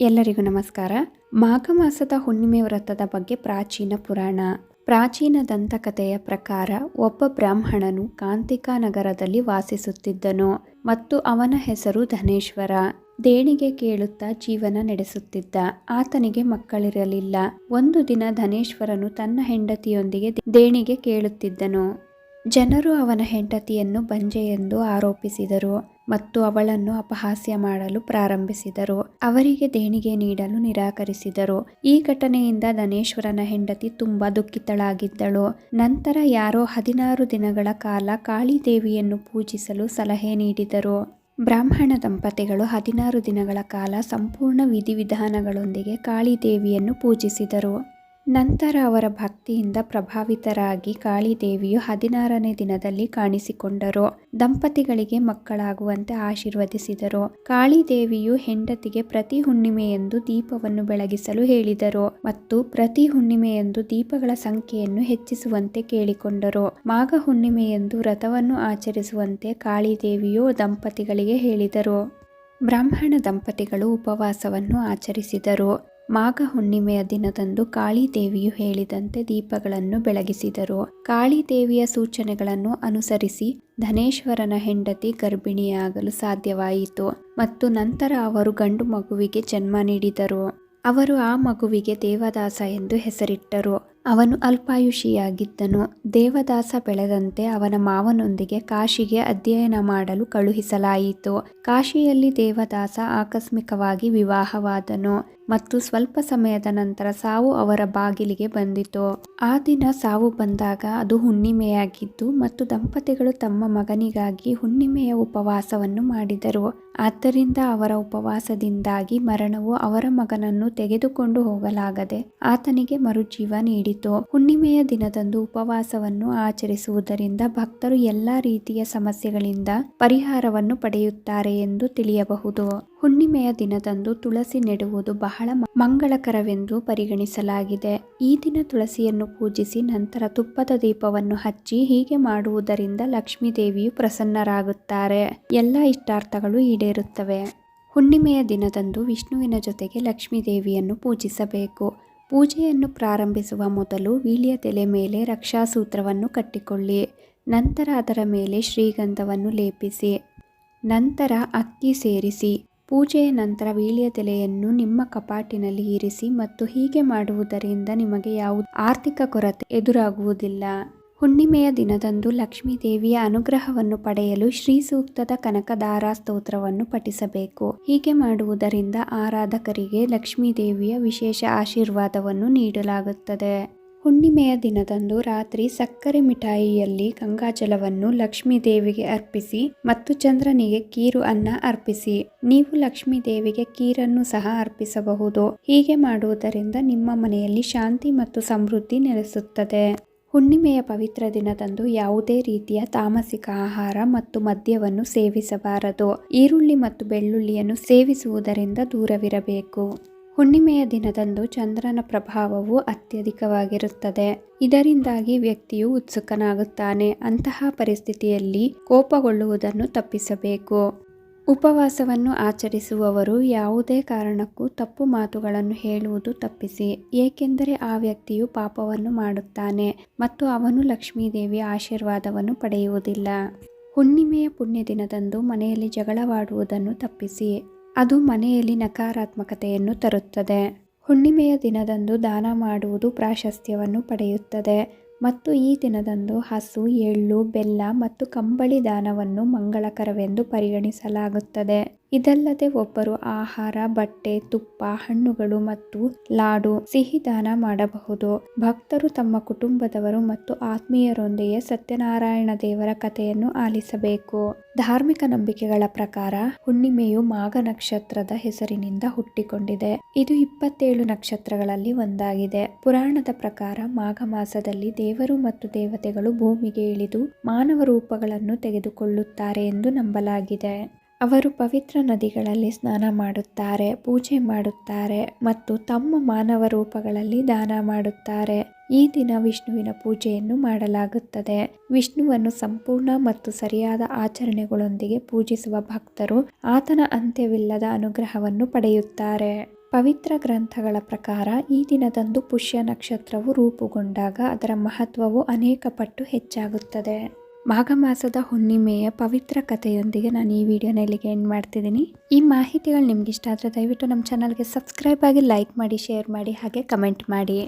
ಎಲ್ಲರಿಗೂ ನಮಸ್ಕಾರ. ಮಾಘ ಮಾಸದ ಹುಣ್ಣಿಮೆ ವ್ರತದ ಬಗ್ಗೆ ಪ್ರಾಚೀನ ಪುರಾಣ. ಪ್ರಾಚೀನ ದಂತಕಥೆಯ ಪ್ರಕಾರ ಒಬ್ಬ ಬ್ರಾಹ್ಮಣನು ಕಾಂತಿಕಾ ನಗರದಲ್ಲಿ ವಾಸಿಸುತ್ತಿದ್ದನು ಮತ್ತು ಅವನ ಹೆಸರು ಧನೇಶ್ವರ. ದೇಣಿಗೆ ಕೇಳುತ್ತಾ ಜೀವನ ನಡೆಸುತ್ತಿದ್ದ. ಆತನಿಗೆ ಮಕ್ಕಳಿರಲಿಲ್ಲ. ಒಂದು ದಿನ ಧನೇಶ್ವರನು ತನ್ನ ಹೆಂಡತಿಯೊಂದಿಗೆ ದೇಣಿಗೆ ಕೇಳುತ್ತಿದ್ದನು. ಜನರು ಅವನ ಹೆಂಡತಿಯನ್ನು ಬಂಜೆ ಎಂದು ಆರೋಪಿಸಿದರು ಮತ್ತು ಅವಳನ್ನು ಅಪಹಾಸ್ಯ ಮಾಡಲು ಪ್ರಾರಂಭಿಸಿದರು. ಅವರಿಗೆ ದೇಣಿಗೆ ನೀಡಲು ನಿರಾಕರಿಸಿದರು. ಈ ಘಟನೆಯಿಂದ ಧನೇಶ್ವರನ ಹೆಂಡತಿ ತುಂಬಾ ದುಃಖಿತಳಾಗಿದ್ದಳು. ನಂತರ ಯಾರೋ ಹದಿನಾರು ದಿನಗಳ ಕಾಲ ಕಾಳಿ ದೇವಿಯನ್ನು ಪೂಜಿಸಲು ಸಲಹೆ ನೀಡಿದರು. ಬ್ರಾಹ್ಮಣ ದಂಪತಿಗಳು ಹದಿನಾರು ದಿನಗಳ ಕಾಲ ಸಂಪೂರ್ಣ ವಿಧಿವಿಧಾನಗಳೊಂದಿಗೆ ಕಾಳಿ ದೇವಿಯನ್ನು ಪೂಜಿಸಿದರು. ನಂತರ ಅವರ ಭಕ್ತಿಯಿಂದ ಪ್ರಭಾವಿತರಾಗಿ ಕಾಳಿದೇವಿಯು ಹದಿನಾರನೇ ದಿನದಲ್ಲಿ ಕಾಣಿಸಿಕೊಂಡರು. ದಂಪತಿಗಳಿಗೆ ಮಕ್ಕಳಾಗುವಂತೆ ಆಶೀರ್ವದಿಸಿದರು. ಕಾಳಿದೇವಿಯು ಹೆಂಡತಿಗೆ ಪ್ರತಿ ಹುಣ್ಣಿಮೆಯೆಂದು ದೀಪವನ್ನು ಬೆಳಗಿಸಲು ಹೇಳಿದರು ಮತ್ತು ಪ್ರತಿ ಹುಣ್ಣಿಮೆಯೆಂದು ದೀಪಗಳ ಸಂಖ್ಯೆಯನ್ನು ಹೆಚ್ಚಿಸುವಂತೆ ಕೇಳಿಕೊಂಡರು. ಮಾಘ ಹುಣ್ಣಿಮೆಯೆಂದು ವ್ರತವನ್ನು ಆಚರಿಸುವಂತೆ ಕಾಳಿದೇವಿಯು ದಂಪತಿಗಳಿಗೆ ಹೇಳಿದರು. ಬ್ರಾಹ್ಮಣ ದಂಪತಿಗಳು ಉಪವಾಸವನ್ನು ಆಚರಿಸಿದರು. ಮಾಘ ಹುಣ್ಣಿಮೆಯ ದಿನದಂದು ಕಾಳಿದೇವಿಯು ಹೇಳಿದಂತೆ ದೀಪಗಳನ್ನು ಬೆಳಗಿಸಿದರು. ಕಾಳಿದೇವಿಯ ಸೂಚನೆಗಳನ್ನು ಅನುಸರಿಸಿ ಧನೇಶ್ವರನ ಹೆಂಡತಿ ಗರ್ಭಿಣಿಯಾಗಲು ಸಾಧ್ಯವಾಯಿತು ಮತ್ತು ನಂತರ ಅವರು ಗಂಡು ಮಗುವಿಗೆ ಜನ್ಮ ನೀಡಿದರು. ಅವರು ಆ ಮಗುವಿಗೆ ದೇವದಾಸ ಎಂದು ಹೆಸರಿಟ್ಟರು. ಅವನು ಅಲ್ಪಾಯುಷಿಯಾಗಿದ್ದನು. ದೇವದಾಸ ಬೆಳೆದಂತೆ ಅವನ ಮಾವನೊಂದಿಗೆ ಕಾಶಿಗೆ ಅಧ್ಯಯನ ಮಾಡಲು ಕಳುಹಿಸಲಾಯಿತು. ಕಾಶಿಯಲ್ಲಿ ದೇವದಾಸ ಆಕಸ್ಮಿಕವಾಗಿ ವಿವಾಹವಾದನು. ಮತ್ತು ಸ್ವಲ್ಪ ಸಮಯದ ನಂತರ ಸಾವು ಅವರ ಬಾಗಿಲಿಗೆ ಬಂದಿತು. ಆ ದಿನ ಸಾವು ಬಂದಾಗ ಅದು ಹುಣ್ಣಿಮೆಯಾಗಿದ್ದು ಮತ್ತು ದಂಪತಿಗಳು ತಮ್ಮ ಮಗನಿಗಾಗಿ ಹುಣ್ಣಿಮೆಯ ಉಪವಾಸವನ್ನು ಮಾಡಿದರು. ಆದ್ದರಿಂದ ಅವರ ಉಪವಾಸದಿಂದಾಗಿ ಮರಣವು ಅವರ ಮಗನನ್ನು ತೆಗೆದುಕೊಂಡು ಹೋಗಲಾಗದೆ ಆತನಿಗೆ ಮರುಜೀವ ನೀಡಿತು. ಹುಣ್ಣಿಮೆಯ ದಿನದಂದು ಉಪವಾಸವನ್ನು ಆಚರಿಸುವುದರಿಂದ ಭಕ್ತರು ಎಲ್ಲಾ ರೀತಿಯ ಸಮಸ್ಯೆಗಳಿಂದ ಪರಿಹಾರವನ್ನು ಪಡೆಯುತ್ತಾರೆ ಎಂದು ತಿಳಿಯಬಹುದು. ಹುಣ್ಣಿಮೆಯ ದಿನದಂದು ತುಳಸಿ ನೆಡುವುದು ಬಹಳ ಮಂಗಳಕರವೆಂದು ಪರಿಗಣಿಸಲಾಗಿದೆ. ಈ ದಿನ ತುಳಸಿಯನ್ನು ಪೂಜಿಸಿ ನಂತರ ತುಪ್ಪದ ದೀಪವನ್ನು ಹಚ್ಚಿ ಹೀಗೆ ಮಾಡುವುದರಿಂದ ಲಕ್ಷ್ಮೀ ದೇವಿಯು ಪ್ರಸನ್ನರಾಗುತ್ತಾರೆ. ಎಲ್ಲ ಇಷ್ಟಾರ್ಥಗಳು ಈಡೇರುತ್ತವೆ. ಹುಣ್ಣಿಮೆಯ ದಿನದಂದು ವಿಷ್ಣುವಿನ ಜೊತೆಗೆ ಲಕ್ಷ್ಮೀ ದೇವಿಯನ್ನು ಪೂಜಿಸಬೇಕು. ಪೂಜೆಯನ್ನು ಪ್ರಾರಂಭಿಸುವ ಮೊದಲು ವೀಳ್ಯದೆಲೆ ಮೇಲೆ ರಕ್ಷಾಸೂತ್ರವನ್ನು ಕಟ್ಟಿಕೊಳ್ಳಿ. ನಂತರ ಅದರ ಮೇಲೆ ಶ್ರೀಗಂಧವನ್ನು ಲೇಪಿಸಿ. ನಂತರ ಅಕ್ಕಿ ಸೇರಿಸಿ. ಪೂಜೆಯ ನಂತರ ವೀಳ್ಯದೆಲೆಯನ್ನು ನಿಮ್ಮ ಕಪಾಟಿನಲ್ಲಿ ಇರಿಸಿ ಮತ್ತು ಹೀಗೆ ಮಾಡುವುದರಿಂದ ನಿಮಗೆ ಯಾವುದೇ ಆರ್ಥಿಕ ಕೊರತೆ ಎದುರಾಗುವುದಿಲ್ಲ. ಹುಣ್ಣಿಮೆಯ ದಿನದಂದು ಲಕ್ಷ್ಮೀ ದೇವಿಯ ಅನುಗ್ರಹವನ್ನು ಪಡೆಯಲು ಶ್ರೀ ಸೂಕ್ತದ ಕನಕದಾರ ಸ್ತೋತ್ರವನ್ನು ಪಠಿಸಬೇಕು. ಹೀಗೆ ಮಾಡುವುದರಿಂದ ಆರಾಧಕರಿಗೆ ಲಕ್ಷ್ಮೀ ದೇವಿಯ ವಿಶೇಷ ಆಶೀರ್ವಾದವನ್ನು ನೀಡಲಾಗುತ್ತದೆ. ಹುಣ್ಣಿಮೆಯ ದಿನದಂದು ರಾತ್ರಿ ಸಕ್ಕರೆ ಮಿಠಾಯಿಯಲ್ಲಿ ಗಂಗಾಜಲವನ್ನು ಲಕ್ಷ್ಮೀ ದೇವಿಗೆ ಅರ್ಪಿಸಿ ಮತ್ತು ಚಂದ್ರನಿಗೆ ಕೀರು ಅನ್ನ ಅರ್ಪಿಸಿ. ನೀವು ಲಕ್ಷ್ಮೀ ದೇವಿಗೆ ಕೀರನ್ನು ಸಹ ಅರ್ಪಿಸಬಹುದು. ಹೀಗೆ ಮಾಡುವುದರಿಂದ ನಿಮ್ಮ ಮನೆಯಲ್ಲಿ ಶಾಂತಿ ಮತ್ತು ಸಮೃದ್ಧಿ ನೆಲೆಸುತ್ತದೆ. ಹುಣ್ಣಿಮೆಯ ಪವಿತ್ರ ದಿನದಂದು ಯಾವುದೇ ರೀತಿಯ ತಾಮಸಿಕ ಆಹಾರ ಮತ್ತು ಮದ್ಯವನ್ನು ಸೇವಿಸಬಾರದು. ಈರುಳ್ಳಿ ಮತ್ತು ಬೆಳ್ಳುಳ್ಳಿಯನ್ನು ಸೇವಿಸುವುದರಿಂದ ದೂರವಿರಬೇಕು. ಹುಣ್ಣಿಮೆಯ ದಿನದಂದು ಚಂದ್ರನ ಪ್ರಭಾವವು ಅತ್ಯಧಿಕವಾಗಿರುತ್ತದೆ. ಇದರಿಂದಾಗಿ ವ್ಯಕ್ತಿಯು ಉತ್ಸುಕನಾಗುತ್ತಾನೆ. ಅಂತಹ ಪರಿಸ್ಥಿತಿಯಲ್ಲಿ ಕೋಪಗೊಳ್ಳುವುದನ್ನು ತಪ್ಪಿಸಬೇಕು. ಉಪವಾಸವನ್ನು ಆಚರಿಸುವವರು ಯಾವುದೇ ಕಾರಣಕ್ಕೂ ತಪ್ಪು ಮಾತುಗಳನ್ನು ಹೇಳುವುದು ತಪ್ಪಿಸಿ, ಏಕೆಂದರೆ ಆ ವ್ಯಕ್ತಿಯು ಪಾಪವನ್ನು ಮಾಡುತ್ತಾನೆ ಮತ್ತು ಅವನು ಲಕ್ಷ್ಮೀದೇವಿ ಆಶೀರ್ವಾದವನ್ನು ಪಡೆಯುವುದಿಲ್ಲ. ಹುಣ್ಣಿಮೆಯ ಪುಣ್ಯ ದಿನದಂದು ಮನೆಯಲ್ಲಿ ಜಗಳವಾಡುವುದನ್ನು ತಪ್ಪಿಸಿ ಅದು ಮನೆಯಲ್ಲಿ ನಕಾರಾತ್ಮಕತೆಯನ್ನು ತರುತ್ತದೆ. ಹುಣ್ಣಿಮೆಯ ದಿನದಂದು ದಾನ ಮಾಡುವುದು ಪ್ರಾಶಸ್ತ್ಯವನ್ನು ಪಡೆಯುತ್ತದೆ. ಮತ್ತು ಈ ದಿನದಂದು ಹಸು, ಎಳ್ಳು, ಬೆಲ್ಲ ಮತ್ತು ಕಂಬಳಿ ದಾನವನ್ನು ಮಂಗಳಕರವೆಂದು ಪರಿಗಣಿಸಲಾಗುತ್ತದೆ. ಇದಲ್ಲದೆ ಒಬ್ಬರು ಆಹಾರ, ಬಟ್ಟೆ, ತುಪ್ಪ, ಹಣ್ಣುಗಳು ಮತ್ತು ಲಾಡು ಸಿಹಿ ದಾನ ಮಾಡಬಹುದು. ಭಕ್ತರು ತಮ್ಮ ಕುಟುಂಬದವರು ಮತ್ತು ಆತ್ಮೀಯರೊಂದಿಗೆ ಸತ್ಯನಾರಾಯಣ ದೇವರ ಕಥೆಯನ್ನು ಆಲಿಸಬೇಕು. ಧಾರ್ಮಿಕ ನಂಬಿಕೆಗಳ ಪ್ರಕಾರ ಹುಣ್ಣಿಮೆಯು ಮಾಘ ನಕ್ಷತ್ರದ ಹೆಸರಿನಿಂದ ಹುಟ್ಟಿಕೊಂಡಿದೆ. ಇದು ಇಪ್ಪತ್ತೇಳು ನಕ್ಷತ್ರಗಳಲ್ಲಿ ಒಂದಾಗಿದೆ. ಪುರಾಣದ ಪ್ರಕಾರ ಮಾಘ ಮಾಸದಲ್ಲಿ ದೇವರು ಮತ್ತು ದೇವತೆಗಳು ಭೂಮಿಗೆ ಇಳಿದು ಮಾನವ ರೂಪಗಳನ್ನು ತೆಗೆದುಕೊಳ್ಳುತ್ತಾರೆ ಎಂದು ನಂಬಲಾಗಿದೆ. ಅವರು ಪವಿತ್ರ ನದಿಗಳಲ್ಲಿ ಸ್ನಾನ ಮಾಡುತ್ತಾರೆ, ಪೂಜೆ ಮಾಡುತ್ತಾರೆ ಮತ್ತು ತಮ್ಮ ಮಾನವ ರೂಪಗಳಲ್ಲಿ ದಾನ ಮಾಡುತ್ತಾರೆ. ಈ ದಿನ ವಿಷ್ಣುವಿನ ಪೂಜೆಯನ್ನು ಮಾಡಲಾಗುತ್ತದೆ. ವಿಷ್ಣುವನ್ನು ಸಂಪೂರ್ಣ ಮತ್ತು ಸರಿಯಾದ ಆಚರಣೆಗಳೊಂದಿಗೆ ಪೂಜಿಸುವ ಭಕ್ತರು ಆತನ ಅಂತ್ಯವಿಲ್ಲದ ಅನುಗ್ರಹವನ್ನು ಪಡೆಯುತ್ತಾರೆ. ಪವಿತ್ರ ಗ್ರಂಥಗಳ ಪ್ರಕಾರ ಈ ದಿನದಂದು ಪುಷ್ಯ ನಕ್ಷತ್ರವು ರೂಪುಗೊಂಡಾಗ ಅದರ ಮಹತ್ವವು ಅನೇಕ ಪಟ್ಟು ಹೆಚ್ಚಾಗುತ್ತದೆ. ಮಾಘ ಮಾಸದ ಹುಣ್ಣಿಮೆಯ ಪವಿತ್ರ ಕಥೆಯೊಂದಿಗೆ ನಾನು ಈ ವಿಡಿಯೋನ ಇಲ್ಲಿಗೆ ಎಂಡ್ ಮಾಡ್ತಿದ್ದೀನಿ. ಈ ಮಾಹಿತಿಗಳು ನಿಮ್ಗೆ ಇಷ್ಟ ಆದರೆ ದಯವಿಟ್ಟು ನಮ್ಮ ಚಾನಲ್ಗೆ ಸಬ್ಸ್ಕ್ರೈಬ್ ಆಗಿ ಲೈಕ್ ಮಾಡಿ ಶೇರ್ ಮಾಡಿ, ಹಾಗೆ ಕಮೆಂಟ್ ಮಾಡಿ.